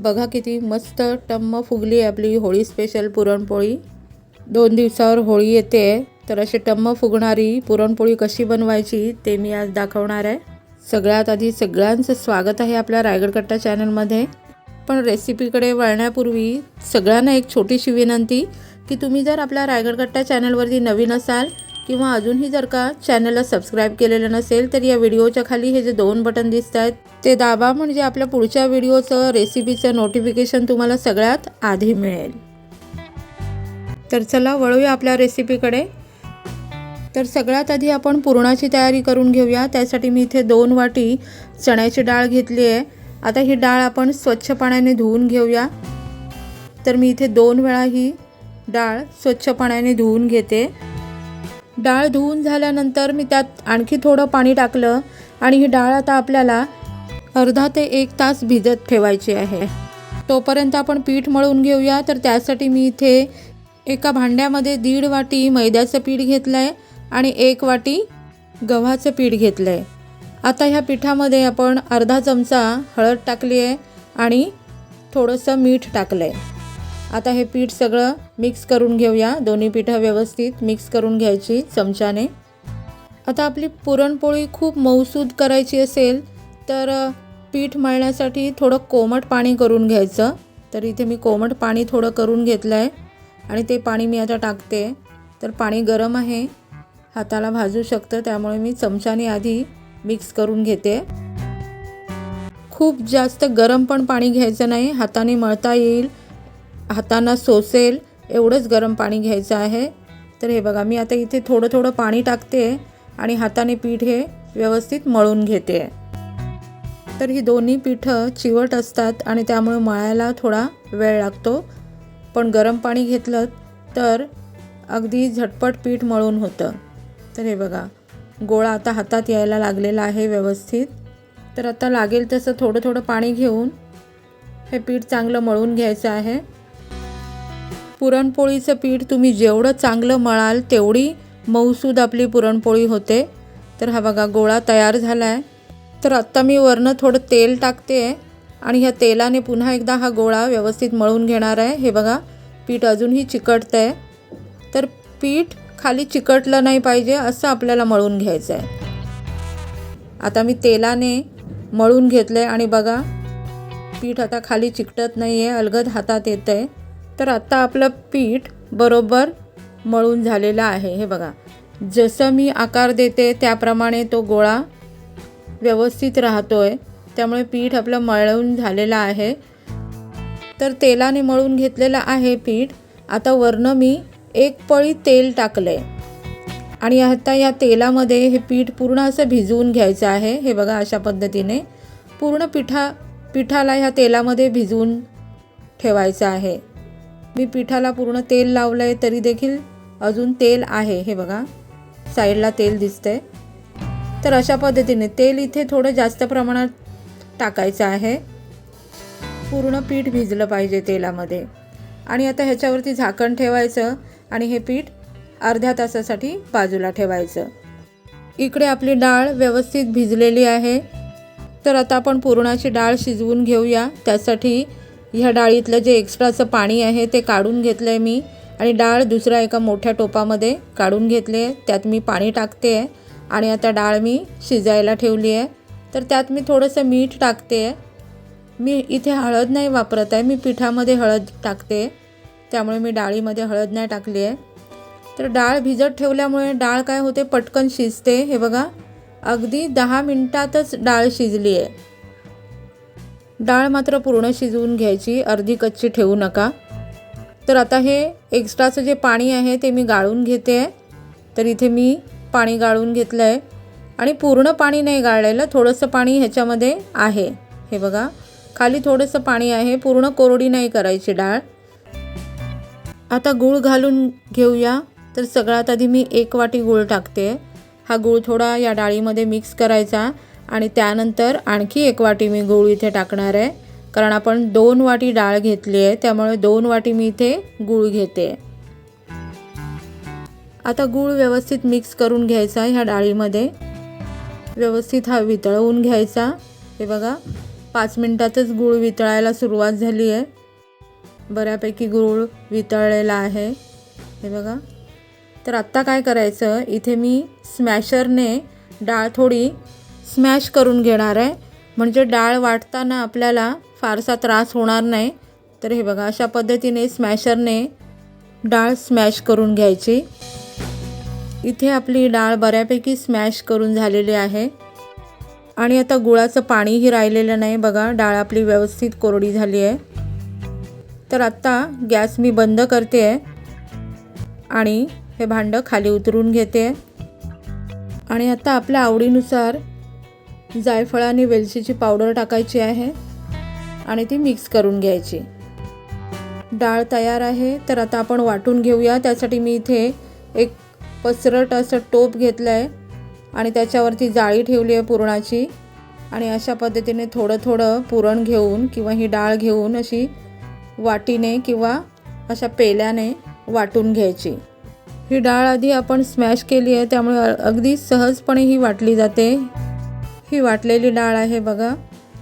बघा किती मस्त टम्म फुगली आहे आपली होळी स्पेशल पुरणपोळी. दोन दिवसावर होळी येते तर अशी टम्म फुगणारी पुरणपोळी कशी बनवायची ते मी आज दाखवणार आहे. सगळ्यात आधी सगळ्यांचं स्वागत आहे आपल्या रायगड कट्टा चॅनलमध्ये पण रेसिपीकडे वळण्यापूर्वी सगळ्यांना एक छोटीशी विनंती की तुम्ही जर आपल्या रायगड कट्टा चॅनलवरती नवीन असाल किंवा अजूनही जर का चॅनलला सबस्क्राईब केलेलं नसेल तर या व्हिडिओच्या खाली हे जे दोन बटन दिसत आहेत ते दाबा म्हणजे आपल्या पुढच्या व्हिडिओचं रेसिपीचं नोटिफिकेशन तुम्हाला सगळ्यात आधी मिळेल. तर चला वळूया आपल्या रेसिपीकडे. तर सगळ्यात आधी आपण पुरणाची तयारी करून घेऊया. त्यासाठी मी इथे दोन वाटी चण्याची डाळ घेतली आहे. आता ही डाळ आपण स्वच्छ पाण्याने धुवून घेऊया. तर मी इथे दोन वेळा ही डाळ स्वच्छ पाण्याने धुवून घेते. डाळ धुवून झाल्यानंतर मी त्यात आणखी थोडं पाणी टाकलं आणि ही डाळ आता आपल्याला अर्धा ते एक तास भिजत ठेवायची आहे. तोपर्यंत आपण पीठ मळून घेऊया. तर त्यासाठी मी इथे एका भांड्यामध्ये दीड वाटी मैद्याचं पीठ घेतलं आहे आणि एक वाटी गव्हाचं पीठ घेतलं आहे आता ह्या पिठामध्ये आपण अर्धा चमचा हळद टाकली आहे आणि थोडंसं मीठ टाकलं आहे आता हे पीठ सगळं मिक्स करून घेऊया. दोन्ही पिठं व्यवस्थित मिक्स करून घ्यायची चमच्याने. आता आपली पुरणपोळी खूप मऊसूद करायची असेल तर पीठ मळण्यासाठी थोडं कोमट पाणी करून घ्यायचं. तर इथे मी कोमट पाणी थोडं करून घेतलं आहे आणि ते पाणी मी आता टाकते. तर पाणी गरम आहे. हाताला भाजू शकतं त्यामुळे मी चमच्याने आधी मिक्स करून घेते. खूप जास्त गरम पण पाणी घ्यायचं नाही. हाताने मळता येईल. हातांना सोसेल एवढंच गरम पाणी घ्यायचं आहे. तर हे बघा मी आता इथे थोडं थोडं पाणी टाकते आणि हाताने पीठ हे व्यवस्थित मळून घेते. तर ही दोन्ही पिठं चिवट असतात आणि त्यामुळे मळायला थोडा वेळ लागतो. पण गरम पाणी घेतलं तर अगदी झटपट पीठ मळून होतं. तर हे बघा गोळा आता हातात यायला लागलेला आहे व्यवस्थित. तर आता लागेल तसं थोडं थोडं पाणी घेऊन हे पीठ चांगलं मळून घ्यायचं आहे. पुरणपोळीचं पीठ तुम्ही जेवढं चांगलं मळाल तेवढी मऊसूद आपली पुरणपोळी होते. तर हा बघा गोळा तयार झाला आहे तर आत्ता मी वरनं थोडं तेल टाकते आहे आणि ह्या तेलाने पुन्हा एकदा हा गोळा व्यवस्थित मळून घेणार आहे. हे बघा पीठ अजूनही चिकटतं आहे तर पीठ खाली चिकटलं नाही पाहिजे असं आपल्याला मळून घ्यायचं आहे आता मी तेलाने मळून घेतलं आहे आणि बघा पीठ आता खाली चिकटत नाही आहे अलगद हातात येतं आहे तर आता आपलं पीठ बरोबर मळून झालेलं आहे. हे बघा. जसं मी आकार देते त्याप्रमाणे तो गोळा व्यवस्थित राहतो आहे त्यामुळे पीठ आपलं मळून झालेलं आहे. तर तेलाने मळून घेतलेलं आहे पीठ. आता वरनं मी एक पळी तेल टाकलं आहे आणि आता या तेलामध्ये हे पीठ पूर्ण असं भिजवून घ्यायचं आहे. हे बघा अशा पद्धतीने पूर्ण पिठा पिठाला ह्या तेलामध्ये भिजवून ठेवायचं आहे. मी पिठाला पूर्ण तेल लावलं आहे तरी देखील अजून तेल आहे. हे बघा साईडला तेल दिसतंय. तर अशा पद्धतीने तेल इथे थोडं जास्त प्रमाणात टाकायचं आहे. पूर्ण पीठ भिजलं पाहिजे तेलामध्ये. आणि आता ह्याच्यावरती झाकण ठेवायचं आणि हे पीठ अर्ध्या तासासाठी बाजूला ठेवायचं. इकडे आपली डाळ व्यवस्थित भिजलेली आहे. तर आता आपण पुरणाची डाळ शिजवून घेऊया. त्यासाठी ह्या डाळीतलं जे एक्स्ट्राचं पाणी आहे ते काढून घेतलं आहे मी. आणि डाळ दुसऱ्या एका मोठ्या टोपामध्ये काढून घेतले आहे त्यात मी पाणी टाकते आहे आणि आता डाळ मी शिजायला ठेवली आहे तर त्यात मी थोडंसं मीठ टाकते आहे मी इथे हळद नाही वापरत आहे. मी पिठामध्ये हळद टाकते त्यामुळे मी डाळीमध्ये हळद नाही टाकली आहे तर डाळ भिजत ठेवल्यामुळे डाळ काय होते? पटकन शिजते. हे बघा अगदी दहा मिनटातच डाळ शिजली आहे डाळ मात्र पूर्ण शिजवून घ्यायची अर्धी कच्ची ठेवू नका. तर आता हे एक्स्ट्राचं जे पाणी आहे ते मी गाळून घेते. आहे तर इथे मी पाणी गाळून घेतलं आहे आणि पूर्ण पाणी नाही गाळलेलं थोडंसं पाणी ह्याच्यामध्ये आहे. हे बघा खाली थोडंसं पाणी आहे पूर्ण कोरडी नाही करायची डाळ. आता गूळ घालून घेऊया. तर सगळ्यात आधी मी एक वाटी गूळ टाकते. हा गूळ थोडा या डाळीमध्ये मिक्स करायचा. आणि त्यानंतर आणखी एक वाटी मी गूळ इथे टाकणार आहे. कारण आपण दोन वाटी डाळ घेतली आहे त्यामुळे दोन वाटी मी इथे गूळ घेते. आता गूळ व्यवस्थित मिक्स करून घ्यायचा ह्या डाळीमध्ये. व्यवस्थित हा वितळवून घ्यायचा. हे बघा पाच मिनटातच गूळ वितळायला सुरुवात झाली आहे. बऱ्यापैकी गूळ वितळलेला आहे. हे बघा. तर आत्ता काय करायचं इथे मी स्मॅशरने डाळ थोडी स्मॅश करून घेणार आहे. म्हणजे डाळ वाटताना आपल्याला फारसा त्रास होणार नाही. तर हे बघा अशा पद्धतीने स्मॅशरने डाळ स्मॅश करून घ्यायची. इथे आपली डाळ बऱ्यापैकी स्मॅश करून झालेली आहे. आणि आता गुळाचं पाणीही राहिलेलं नाही बघा डाळ आपली व्यवस्थित कोरडी झाली आहे. तर आत्ता गॅस मी बंद करते आहे आणि हे भांडं खाली उतरून घेते. आणि आता आपल्या आवडीनुसार जायफळ आणि वेलचीची पावडर टाकायची आहे आणि ती मिक्स करून घ्यायची. डाळ तयार आहे तर आता आपण वाटून घेऊया. त्यासाठी मी इथे एक पसरट असं टोप घेतलं आहे आणि त्याच्यावरती जाळी ठेवली आहे पुरणाची. आणि अशा पद्धतीने थोडं थोडं पुरण घेऊन किंवा ही डाळ घेऊन अशी वाटीने किंवा अशा पेल्याने वाटून घ्यायची. ही डाळ आधी आपण स्मॅश केली आहे त्यामुळे अगदी सहजपणे ही वाटली जाते. ही वाटलेली डाळ आहे बघा.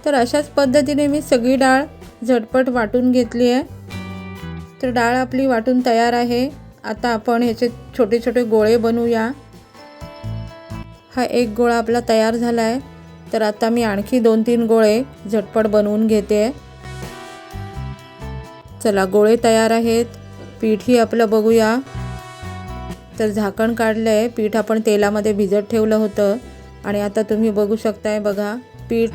तर अशाच पद्धतीने मी सगळी डाळ झटपट वाटून घेतली आहे. तर डाळ आपली वाटून तयार आहे. आता आपण ह्याचे छोटे छोटे गोळे बनवूया. हा एक गोळा आपला तयार झाला आहे तर आता मी आणखी दोन तीन गोळे झटपट बनवून घेते. चला गोळे तयार आहेत. पीठही आपलं बघूया. तर झाकण काढलं आहे पीठ आपण तेलामध्ये भिजत ठेवलं होतं. आणि आता तुम्ही बघू शकताय बघा पीठ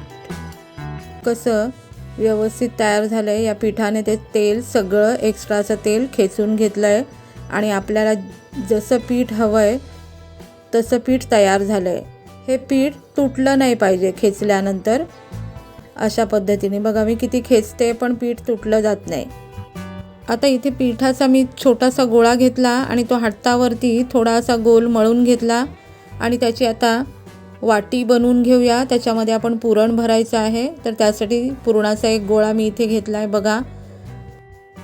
कसं व्यवस्थित तयार झालं आहे या पिठाने ते तेल सगळं एक्स्ट्राचं तेल खेचून घेतलं आहे आणि आपल्याला जसं पीठ हवं आहे तसं पीठ तयार झालं आहे हे पीठ तुटलं नाही पाहिजे खेचल्यानंतर. अशा पद्धतीने बघा मी किती खेचते पण पीठ तुटलं जात नाही. आता इथे पिठाचा मी छोटासा गोळा घेतला आणि तो हातावरती थोडासा गोल मळून घेतला आणि त्याची आता वाटी बनवून घेऊया. त्याच्यामध्ये आपण पुरण भरायचं आहे. तर त्यासाठी पुरणाचा एक गोळा मी इथे घेतला आहे बघा.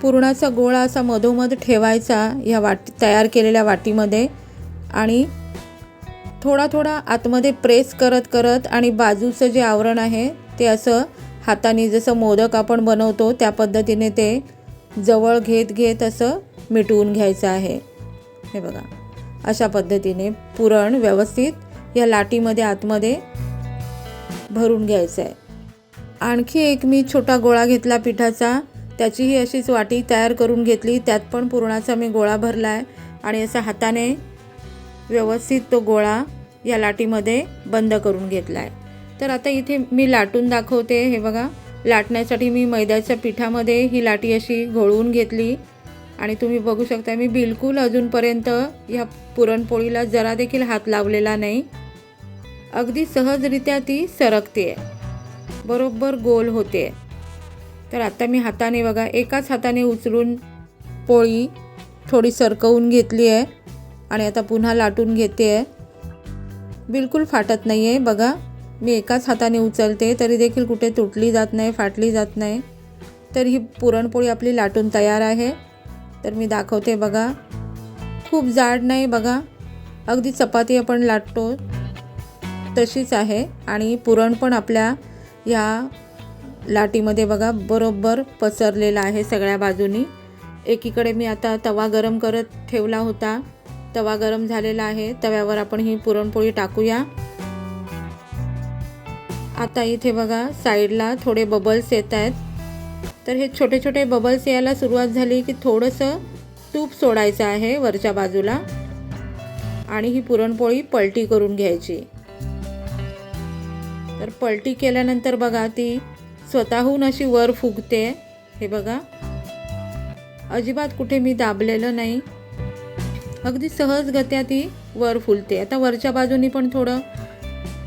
पुरणाचा गोळा असा मधोमध ठेवायचा ह्या वाटी तयार केलेल्या वाटीमध्ये. आणि थोडा थोडा आतमध्ये प्रेस करत करत आणि बाजूचं जे आवरण आहे ते असं हाताने जसं मोदक आपण बनवतो त्या पद्धतीने ते जवळ घेत घेत असं मिटवून घ्यायचं आहे. हे बघा. अशा पद्धतीने पुरण व्यवस्थित या लाटीमध्ये आतमध्ये भरून घ्यायचं आहे. आणखी एक मी छोटा गोळा घेतला पिठाचा. त्याचीही अशीच वाटी तयार करून घेतली. त्यात पण पुरणाचा मी गोळा भरला आहे आणि असा हाताने व्यवस्थित तो गोळा या लाटीमध्ये बंद करून घेतला आहे. तर आता इथे मी लाटून दाखवते. हे बघा लाटण्यासाठी मी मैद्याच्या पिठामध्ये ही लाटी अशी घोळवून घेतली. आणि तुम्ही बघू शकता मी बिलकुल अजूनपर्यंत ह्या पुरणपोळीला जरा देखील हात लावलेला नाही. अगदी सहजरित्या ती सरकते बरोबर गोल होते तर आता मी हाताने बघा एकाच हाताने उचलून पोळी थोडी सरकवून घेतली आहे आणि आता पुन्हा लाटून घेते आहे बिलकुल फाटत नाही आहे बघा मी एकाच हाताने उचलते तरी देखील कुठे तुटली जात नाही फाटली जात नाही. तर ही पुरणपोळी आपली लाटून तयार आहे. तर मी दाखवते बघा. खूप जाड नाही बघा. अगदी चपाती आपण लाटतो. तशीच आहे. आणि पुरण पण आपल्या या लाटीमध्ये बघा बरोबर पसरलेलं आहे सगळ्या बाजूनी. एकीकडे मी आता तवा गरम करत ठेवला होता. तवा गरम झालेला आहे. तव्यावर आपण ही पुरणपोळी टाकूया. आता इथे बघा साईडला थोडे बबल्स येत आहेत. तर हे छोटे छोटे बबल्स यायला सुरुवात झाली की थोडंसं तूप सोडायचं आहे वरच्या बाजूला. आणि ही पुरणपोळी पलटी करून घ्यायची. तर पलटी केल्यानंतर बघा ती स्वतःहून अशी वर फुगते. हे बघा. अजिबात कुठे मी दाबलेलं नाही. अगदी सहजगत्या ती वर फुलते. आता वरच्या बाजूनी पण थोडं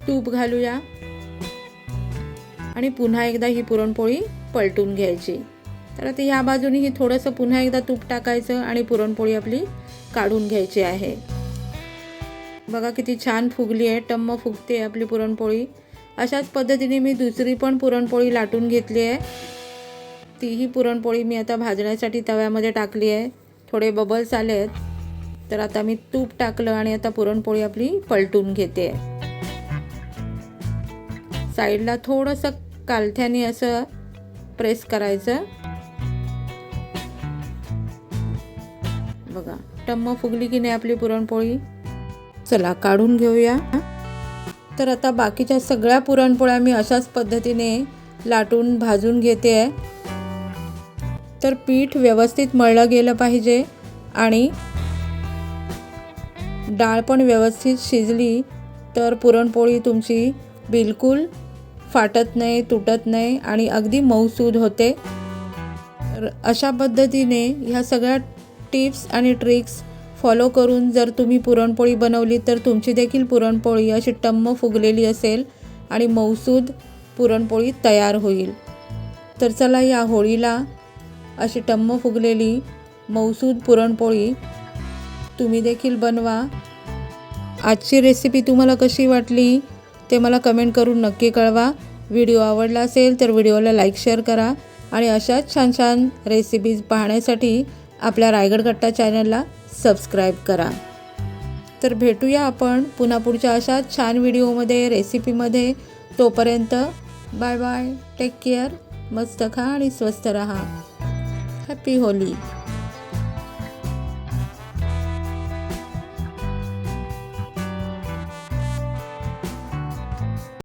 तूप घालूया. आणि पुन्हा एकदा ही पुरणपोळी पलटून घ्यायची. तर आता ह्या बाजूनेही थोडंसं पुन्हा एकदा तूप टाकायचं आणि पुरणपोळी आपली काढून घ्यायची आहे. बघा किती छान फुगली आहे टम्म फुगते आपली पुरणपोळी. अशाच पद्धतीने मी दुसरी पण पुरणपोळी लाटून घेतली आहे. तीही पुरणपोळी मी आता भाजण्यासाठी तव्यामध्ये टाकली आहे. थोडे बबल्स आले आहेत. तर आता मी तूप टाकलं आणि आता पुरणपोळी आपली पलटून घेते. साईडला थोडंसं कालथ्याने असं प्रेस करायचं. बघा टम्म फुगली की नाही आपली पुरणपोळी? चला काढून घेऊया. तर आता बाकीच्या सगळ्या पुरणपोळ्या मी अशाच पद्धतीने लाटून भाजून घेते. आहे तर पीठ व्यवस्थित मळलं गेलं पाहिजे आणि डाळ पण व्यवस्थित शिजली तर पुरणपोळी तुमची बिलकुल फाटत नाही तुटत नाही आणि अगदी मऊसूद होते. तर अशा पद्धतीने ह्या सगळ्या टिप्स आणि ट्रिक्स फॉलो करून जर तुम्ही पुरणपोळी बनवली तर तुमची देखील पुरणपोळी अशी टम्म फुगलेली असेल आणि मऊसूद पुरणपोळी तयार होईल. तर चला या होळीला अशी टम्म फुगलेली मऊसूद पुरणपोळी तुम्ही देखील बनवा. आजची रेसिपी तुम्हाला कशी वाटली? ते मला कमेंट करून नक्की कळवा. व्हिडिओ आवडला असेल तर व्हिडिओला लाईक शेअर करा. आणि अशाच छान छान रेसिपीज पाहण्यासाठी आपल्या रायगड कट्टा चॅनलला सबस्क्राईब करा. तर भेटूया आपण पुन्हा पुढच्या अशाच छान व्हिडिओमध्ये रेसिपीमध्ये तोपर्यंत बाय बाय टेक केअर मस्त खा आणि स्वस्त रहा. Happy Holy